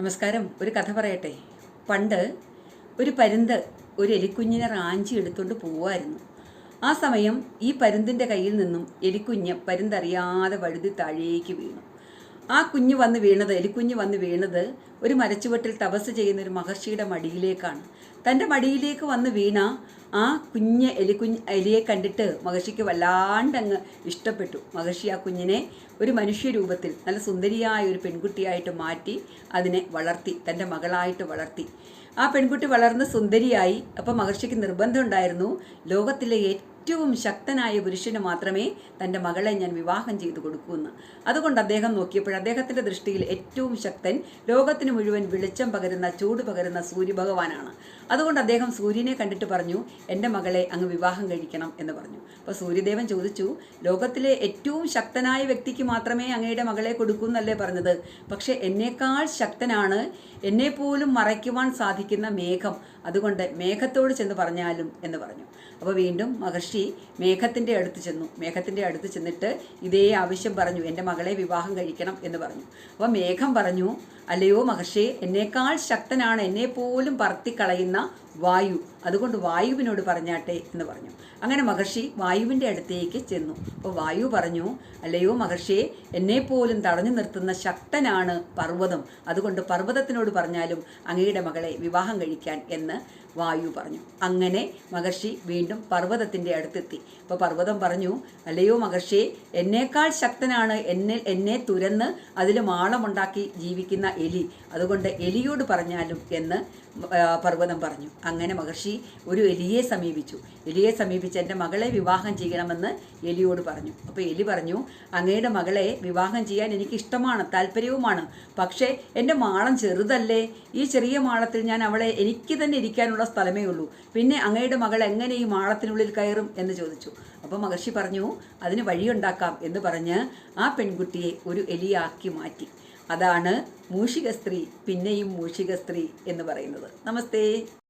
നമസ്കാരം. ഒരു കഥ പറയട്ടെ. പണ്ട് ഒരു പരുന്ത് ഒരു എലിക്കുഞ്ഞിനെ റാഞ്ചി എടുത്തുകൊണ്ട് പോവായിരുന്നു. ആ സമയം ഈ പരുന്തിന്റെ കയ്യിൽ നിന്നും എലിക്കുഞ്ഞ് പരുന്തറിയാതെ വഴുതി താഴേക്ക് വീണു. ആ കുഞ്ഞ് വന്ന് വീണത് എലിക്കുഞ്ഞ് വന്ന് വീണത് ഒരു മരച്ചുവട്ടിൽ തപസ് ചെയ്യുന്ന ഒരു മഹർഷിയുടെ മടിയിലേക്കാണ്. തന്റെ മടിയിലേക്ക് വന്ന് വീണ ആ കുഞ്ഞ് എലിക്കുഞ്ഞ് എലിയെ കണ്ടിട്ട് മഹർഷിക്ക് വല്ലാണ്ടങ്ങ് ഇഷ്ടപ്പെട്ടു. മഹർഷി ആ കുഞ്ഞിനെ ഒരു മനുഷ്യരൂപത്തിൽ നല്ല സുന്ദരിയായ ഒരു പെൺകുട്ടിയായിട്ട് മാറ്റി അതിനെ വളർത്തി തന്റെ മകളായിട്ട് വളർത്തി. ആ പെൺകുട്ടി വളർന്ന് സുന്ദരിയായി. അപ്പോൾ മഹർഷിക്ക് നിർബന്ധമുണ്ടായിരുന്നു ലോകത്തിലെ ഏറ്റവും ശക്തനായ പുരുഷന് മാത്രമേ തന്റെ മകളെ ഞാൻ വിവാഹം ചെയ്തു കൊടുക്കൂന്ന് അതുകൊണ്ട് അദ്ദേഹം നോക്കിയപ്പോൾ അദ്ദേഹത്തിന്റെ ദൃഷ്ടിയിൽ ഏറ്റവും ശക്തൻ ലോകത്തിന് മുഴുവൻ വെളിച്ചം പകരുന്ന ചൂട് പകരുന്ന സൂര്യഭഗവാനാണ് അതുകൊണ്ട് അദ്ദേഹം സൂര്യനെ കണ്ടിട്ട് പറഞ്ഞു എന്റെ മകളെ അങ്ങ് വിവാഹം കഴിക്കണം എന്ന് പറഞ്ഞു. അപ്പോൾ സൂര്യദേവൻ ചോദിച്ചു ലോകത്തിലെ ഏറ്റവും ശക്തനായ വ്യക്തിക്ക് മാത്രമേ അങ്ങയുടെ മകളെ കൊടുക്കൂ എന്നല്ലേ പറഞ്ഞത്? പക്ഷേ എന്നേക്കാൾ ശക്തനാണ് എന്നെപ്പോലും മറയ്ക്കുവാൻ സാധിക്കുന്ന മേഘം. അതുകൊണ്ട് മേഘത്തോട് ചെന്ന് പറഞ്ഞാലും എന്ന് പറഞ്ഞു. അപ്പോൾ വീണ്ടും മഹർഷി മേഘത്തിന്റെ അടുത്ത് ചെന്നു. മേഘത്തിന്റെ അടുത്ത് ചെന്നിട്ട് ഇതേ ആവശ്യം പറഞ്ഞു. എന്റെ മകളെ വിവാഹം കഴിക്കണം എന്ന് പറഞ്ഞു. അപ്പോൾ മേഘം പറഞ്ഞു അല്ലയോ മഹർഷി? എന്നേക്കാൾ ശക്തനാണ് എന്നെ പോലും പറത്തിക്കളയുന്ന വായു. അതുകൊണ്ട് വായുവിനോട് പറഞ്ഞാട്ടെ എന്ന് പറഞ്ഞു. അങ്ങനെ മഹർഷി വായുവിന്റെ അടുത്തേക്ക് ചെന്നു. അപ്പോൾ വായു പറഞ്ഞു അല്ലയോ മഹർഷിയെ എന്നെപ്പോലും തടഞ്ഞു നിർത്തുന്ന ശക്തനാണ് പർവതം. അതുകൊണ്ട് പർവതത്തിനോട് പറഞ്ഞാലും അങ്ങയുടെ മകളെ വിവാഹം കഴിക്കാൻ എന്ന് വായു പറഞ്ഞു. അങ്ങനെ മഹർഷി വീണ്ടും പർവതത്തിന്റെ അടുത്തെത്തി. അപ്പോൾ പർവതം പറഞ്ഞു അല്ലയോ മഹർഷിയെ എന്നേക്കാൾ ശക്തനാണ് എന്നെ എന്നെ തുരന്ന് അതിൽ മാളമുണ്ടാക്കി ജീവിക്കുന്ന എലി. അതുകൊണ്ട് എലിയോട് പറഞ്ഞാലും എന്ന് പർവതം പറഞ്ഞു. അങ്ങനെ മഹർഷി ഒരു എലിയെ സമീപിച്ചു. എലിയെ സമീപിച്ച് എന്റെ മകളെ വിവാഹം ചെയ്യണമെന്ന് എലിയോട് പറഞ്ഞു. അപ്പോൾ എലി പറഞ്ഞു അങ്ങയുടെ മകളെ വിവാഹം ചെയ്യാൻ എനിക്ക് ഇഷ്ടമാണ് താല്പര്യവുമാണ്. പക്ഷേ എന്റെ മാളം ചെറുതല്ലേ. ഈ ചെറിയ മാളത്തിൽ ഞാൻ അവളെ എനിക്ക് തന്നെ ഇരിക്കാനുള്ള സ്ഥലമേ ഉള്ളൂ. പിന്നെ അങ്ങയുടെ മകൾ എങ്ങനെ ഈ മാളത്തിനുള്ളിൽ കയറും? എന്ന് ചോദിച്ചു. അപ്പോൾ മഹർഷി പറഞ്ഞു അതിന് വഴിയുണ്ടാക്കാം എന്ന് പറഞ്ഞ് ആ പെൺകുട്ടിയെ ഒരു എലിയാക്കി മാറ്റി. അതാണ് മൂഷിക സ്ത്രീ പിന്നെയും മൂഷിക സ്ത്രീ എന്ന് പറയുന്നത്. നമസ്തേ.